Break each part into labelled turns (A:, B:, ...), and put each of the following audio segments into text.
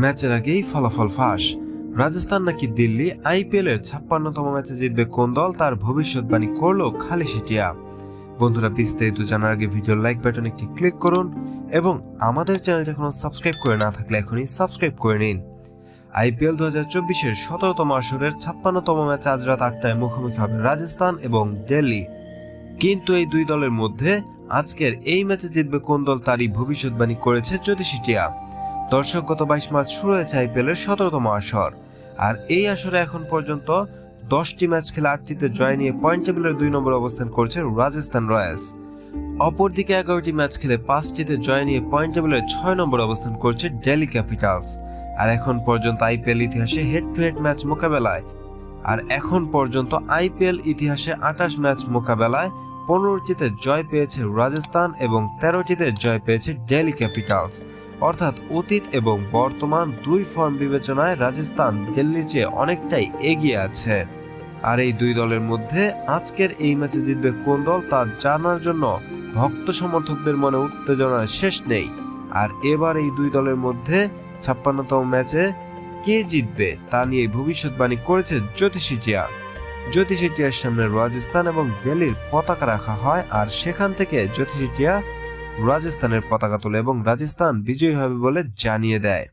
A: ম্যাচের আগেই ফলাফল ফাঁস। রাজস্থান নাকি দিল্লি আইপিএল এর ছাপ্পান্নতম ম্যাচে জিতবে কোন দল তার ভবিষ্যৎবাণী করল খালি সিটিয়া বন্ধুরা বিস্তারিত জানার আগে ভিডিও লাইক বাটন একটি ক্লিক করুন এবং আমাদের চ্যানেলটা এখনও সাবস্ক্রাইব করে না থাকলে এখনই সাবস্ক্রাইব করে নিন। আইপিএল দু হাজার চব্বিশের সতেরোতম আসরের ছাপ্পান্নতম ম্যাচ আজ রাত আটটায় মুখোমুখি হবে রাজস্থান এবং দিল্লি। কিন্তু এই দুই দলের মধ্যে আজকের এই ম্যাচে জিতবে কোন দল তারই ভবিষ্যৎবাণী করেছে জ্যোতিষিটিয়া দর্শক, গত বাইশ মার্চ শুরু হয়েছে আইপিএল এর সতেরোতম আসর। আর এই আসরে এখন পর্যন্ত দশটি ম্যাচ খেলে আটটিতে জয় নিয়ে পয়েন্ট টেবিলের দুই নম্বর অবস্থান করছে রাজস্থান রয়্যালস। অপরদিকে এগারোটি ম্যাচ খেলে পাঁচটিতে জয় নিয়ে পয়েন্ট টেবিলের ছয় নম্বর অবস্থান করছে ডেলি ক্যাপিটালস। আর এখন পর্যন্ত আইপিএল ইতিহাসে হেড টু হেড ম্যাচ মোকাবেলায়। আর এখন পর্যন্ত আইপিএল ইতিহাসে আঠাশ ম্যাচ মোকাবেলায় পনেরোটিতে জয় পেয়েছে রাজস্থান এবং তেরোটিতে জয় পেয়েছে ডেলি ক্যাপিটালস। অর্থাৎ অতীত এবং বর্তমান দুই ফর্ম বিবেচনায় রাজস্থান দিল্লির চেয়ে অনেকটাই এগিয়ে আছে। আর এই দুই দলের মধ্যে আজকের এই ম্যাচে জিতবে কোন দল তা জানার জন্য ভক্ত সমর্থকদের মনে উত্তেজনার শেষ নেই। আর এবার এই দুই দলের মধ্যে ছাপ্পান্নতম ম্যাচে কে জিতবে তা নিয়ে ভবিষ্যৎবাণী করেছে জ্যোতিষিটিয়া জ্যোতিষিটিয়ার সামনে রাজস্থান এবং দিল্লির পতাকা রাখা হয়, আর সেখান থেকে জ্যোতিষিটিয়া রাজস্থানের পতাকা তোলে এবং রাজস্থান বিজয়ী হবে বলে জানিয়ে দেয়।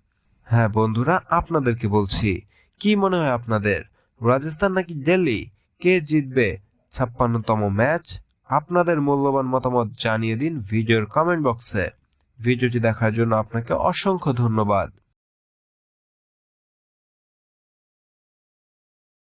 A: হ্যাঁ বন্ধুরা, আপনাদেরকে বলছি, কি মনে হয় আপনাদের? রাজস্থান নাকি দিল্লি? কে জিতবে? ছাপ্পান্নতম ম্যাচ? আপনাদের মূল্যবান মতামত জানিয়ে দিন ভিডিওর কমেন্ট বক্সে। ভিডিওটি দেখার জন্য আপনাকে অসংখ্য ধন্যবাদ।